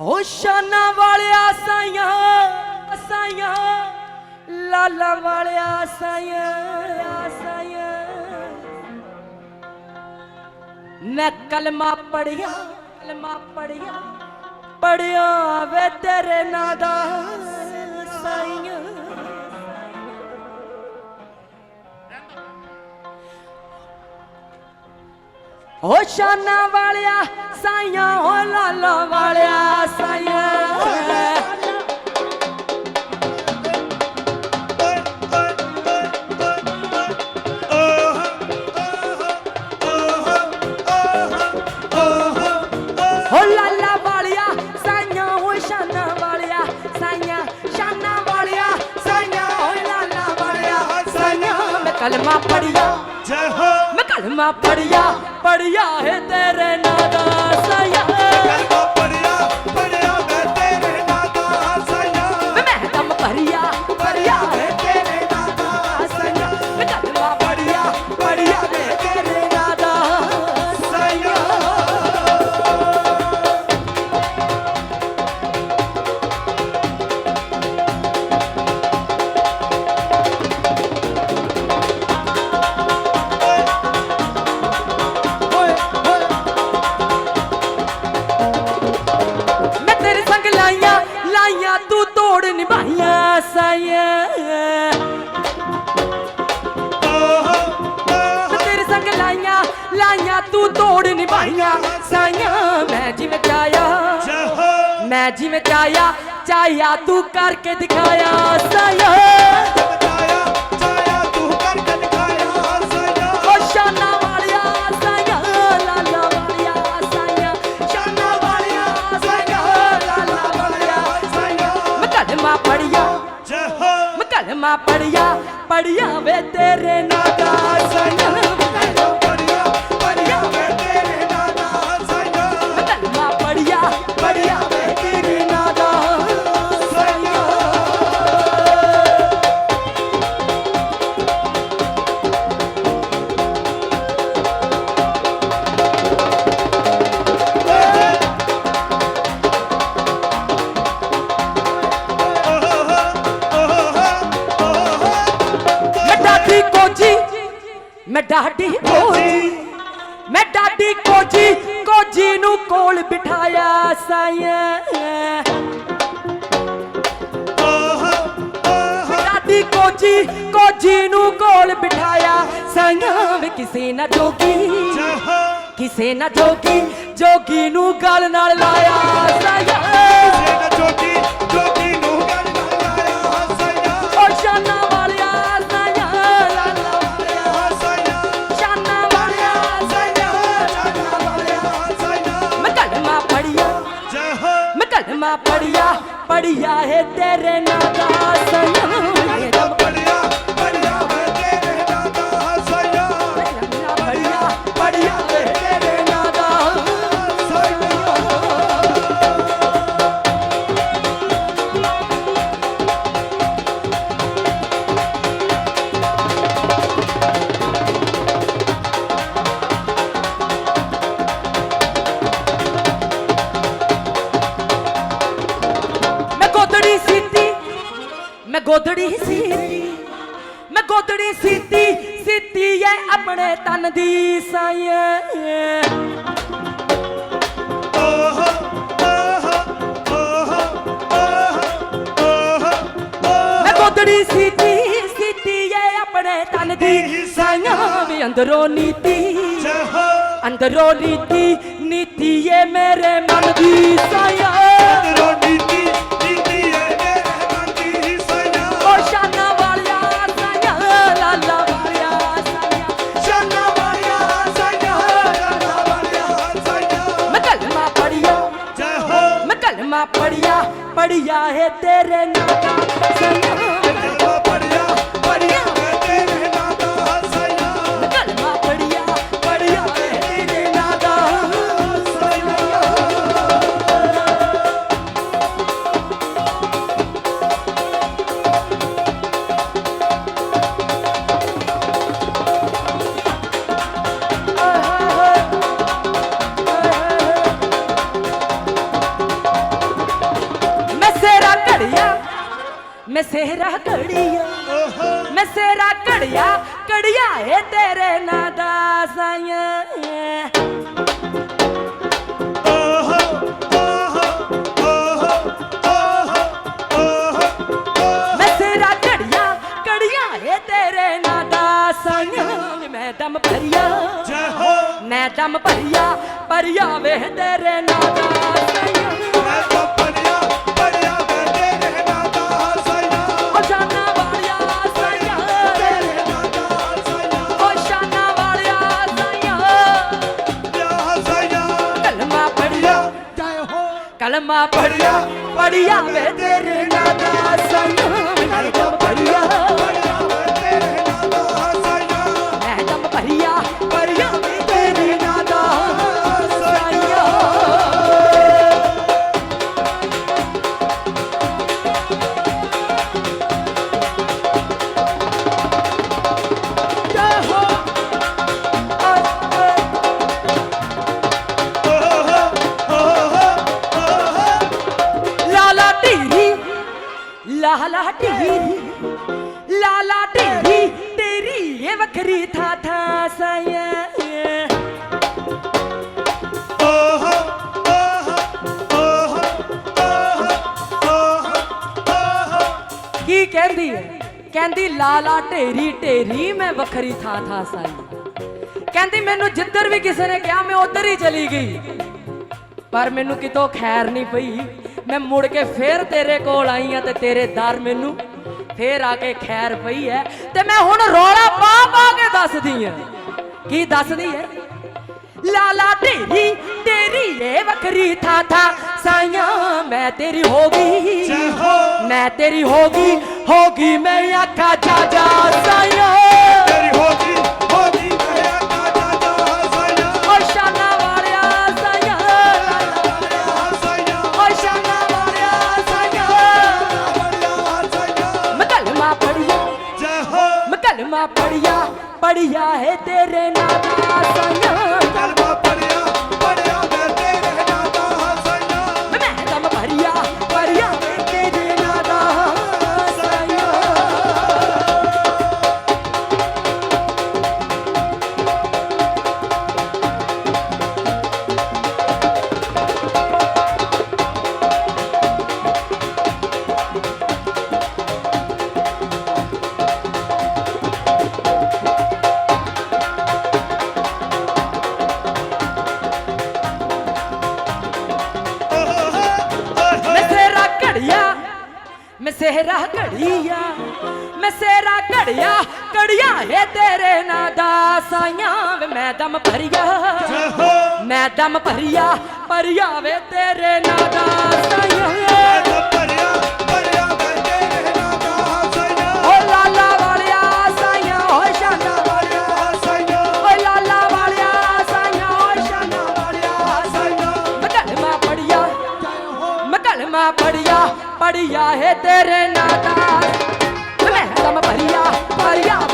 ਹੋ ਸ਼ਾਨਾ ਵਾਲਿਆ ਸਾਈਆਂ ਸਾਈਆਂ। ਲਾਲਾ ਵਾਲਿਆ ਸਾਈਆਂ ਸਾਈਆਂ। ਮੈਂ ਕਲਮਾ ਪੜਿਆ ਕਲਮਾ ਪੜਿਆ ਪੜਿਆ ਵੇ ਤੇਰੇ ਨਾਂ ਦਾ ਸਾਈਆਂ। ਓ ਸ਼ਾਨਾ ਵਾਲਿਆ ਸਾਈਆਂ ਹੋ ਲਾਲਾ ਵਾਲਿਆ ਸਾਈਆਂ ਕਲਮਾ ਪੜਿਆ ਜੈ ਹੋ। ਮੈਂ ਕਲਮਾ ਪੜਿਆ ਪੜਿਆ ਹੈ ਤੇਰੇ ਨਾਂ ਦਾ ਸਾਈਆਂ ਕਲਮਾ ਨਿਭਾਈਆਂ ਸਾਈਆਂ ਮੈਂ ਜਿਵੇਂ ਹੋ ਮੈਂ ਜਿਵੇਂ ਚਾਹਿਆ ਚਾਹਿਆ ਤੂੰ ਕਰਕੇ ਦਿਖਾਇਆ ਸਾਈਆਂ। ਬਤਾਇਆ ਚਾਇਆ ਤੂੰ ਕਰਕੇ ਦਿਖਾਇਆ ਸਾਇਆ ਓ ਸ਼ਾਨਾ ਵਾਲਿਆ ਸਾਈਆਂ ਲਾਲਾ ਵਾਲਿਆ ਸਾਈਆਂ। ਸ਼ਾਨਾ ਵਾਲਿਆ ਸਾਈਆਂ ਲਾਲਾ ਵਾਲਿਆ ਸਾਇਆ ਮੈਂ ਕਲਮਾ ਪੜਿਆ ਜੈ ਹੋ ਮੈਂ ਕਲਮਾ ਪੜਿਆ ਪੜਿਆ ਵੇ ਤੇਰੇ ਨਾਂ ਦਾ ਸਾਈਆਂ ਮੈਂ ਡਾਡੀ ਕੋਜੀ ਮੈਂ ਡਾਡੀ ਕੋਜੀ ਕੋਜੀ ਨੂੰ ਕੋਲ ਬਿਠਾਇਆ ਸਾਈਆਂ ਡਾਡੀ ਕੋਜੀ ਕੋਜੀ ਨੂੰ ਕੋਲ ਬਿਠਾਇਆ ਸਾਈਆਂ ਵੇ ਕਿਸੇ ਨਾ ਜੋਗੀ, ਕਿਸੇ ਨਾ ਜੋਗੀ ਜੋਗੀ ਨੂੰ ਗਲ ਨਾਲ ਲਾਇਆ ਸਾਈਆਂ ਸੇਨਾ ਜੋਗੀ ਜੋਗੀ ਪੜਿਆ ਪੜਿਆ ਹੈ ਤੇਰੇ ਨਾਂ ਦਾ ਸਨਮ ਗੋਦੜੀ ਸੀਤੀ ਮੈਂ ਗੋਦੜੀ ਸੀਤੀ ਸੀਤੀ ਐ ਆਪਣੇ ਤਨ ਦੀ ਸਾਈਂ ਮੈਂ ਗੋਦੜੀ ਸੀਤੀ ਸੀਤੀ ਐ ਆਪਣੇ ਤਨ ਦੀ ਸਾਈਂ ਵੀ ਅੰਦਰੋਂ ਨੀਤੀ ਅੰਦਰੋਂ ਨੀਤੀ ਨੀਤੀ ਏ ਮੇਰੇ ਮਨ ਦੀ ਪੜਿਆ ਪੜਿਆ ਹੈ ਤੇਰੇ ਨਾਂ ਦਾ ਘੜਿਆ ਘੜਿਆ ਏ ਤੇਰੇ ਨਾਂ ਦਾ ਸਾਈਆਂ ਦਮ ਭਰਿਆ ਜੈ ਹੋ। ਮੈਂ ਦਮ ਭਰਿਆ ਭਰਿਆ ਵੇ ਤੇਰੇ ਨਾਂ ਦਾ ਸਾਈਆਂ ਮੈਂ ਕਲਮਾ ਪੜਿਆ ਪੜਿਆ ਵੇ ਤੇਰੇ ਨਾਂ ਦਾ ਸਾਈਆਂ ਲਾਲਾ ਢੀਰੀ ਲਾਲਾ ਢੀਰੀ ਤੇਰੀ ਇਹ ਵੱਖਰੀ ਥਾ ਥਾ ਸਾਇਆ ਕੀ ਕਹਿੰਦੀ ਹੈ? ਕਹਿੰਦੀ ਲਾਲਾ ਢੇਰੀ ਢੇਰੀ ਮੈਂ ਵੱਖਰੀ ਥਾਂ ਥਾਂ ਸਾਈ ਕਹਿੰਦੀ ਮੈਨੂੰ ਜਿੱਧਰ ਵੀ ਕਿਸੇ ਨੇ ਕਿਹਾ ਮੈਂ ਉਧਰ ਹੀ ਚਲੀ ਗਈ। ਪਰ ਮੈਨੂੰ ਕਿਤੋਂ ਖੈਰ ਨਹੀਂ ਪਈ। ਮੈਂ ਮੁੜ ਕੇ ਫੇਰ ਤੇਰੇ ਕੋਲ ਆਈ ਆ ਤੇ ਤੇਰੇ ਦਰ ਮੈਨੂੰ ਫੇਰ ਆ ਕੇ ਖੈਰ ਪਈ ਹੈ ਤੇ ਮੈਂ ਹੁਣ ਰੌਲਾ ਪਾ ਪਾ ਕੇ ਦੱਸਦੀ ਆ। ਕੀ ਦੱਸਦੀ ਹੈ ਲਾਲਾ ਢੇਰੀ ਤੇਰੀ ਇਹ ਵੱਖਰੀ ਥਾਂ ਥਾਂ ਸਾਈਆਂ ਮੈਂ ਤੇਰੀ ਹੋ ਗਈ। ਮੈਂ ਤੇਰੀ ਹੋ ਗਈ ਹੋ ਗਈ ਮੈਂ ਆਖਾ ਜਾ ਜਾ ਸਾਈਆਂ। ਕਲਮਾ ਪੜਿਆ ਪੜਿਆ ਹੈ ਤੇਰੇ ਨਾਂ ਦਾ ਸਾਈਆਂ ਕਲਮਾ ਪੜਿਆ ਪੜਿਆ ਮੈਂ ਘੜੀਆ, ਮੈਂ ਸੇਰਾ ਘੜਿਆ ਘੜਿਆ ਹੈ ਤੇਰੇ ਨਾਂ ਦਾ ਸਾਈਆਂ ਵੇ, ਮੈਂ ਦਮ ਭਰਿਆ ਜੈ ਮੈਂ ਦਮ ਭਰਿਆ ਭਰਿਆ ਵੇ ਤੇਰੇ ਨਾਂ ਦਾ ਸਾਈਆਂ ਮੈਂ ਤਾਂ ਪੜਿਆ ਪੜਿਆ ਮੈਂ ਤੇਰੇ ਨਾਂ ਦਾ ਸਾਇਆ ਓ ਲਾਲਾ ਵਾਲਿਆ, ਸਾਈਆਂ, ਓ ਸ਼ਾਨਾ ਬੜਿਆ ਸਾਇਆ ਓ ਲਾਲਾ ਵਾਲਿਆ, ਸਾਈਆਂ, ਓ ਸ਼ਾਨਾ ਵਾਲਿਆ। ਸਾਇਆ ਮੈਂ ਪੜਿਆ ਜੈ ਪੜਿਆ। ਪੜਿਆ ਹੈ ਤੇਰੇ ਨਾਂ ਦਾ ਮੈਂ ਦਮ ਭਰਿਆ ਭਰਿਆ।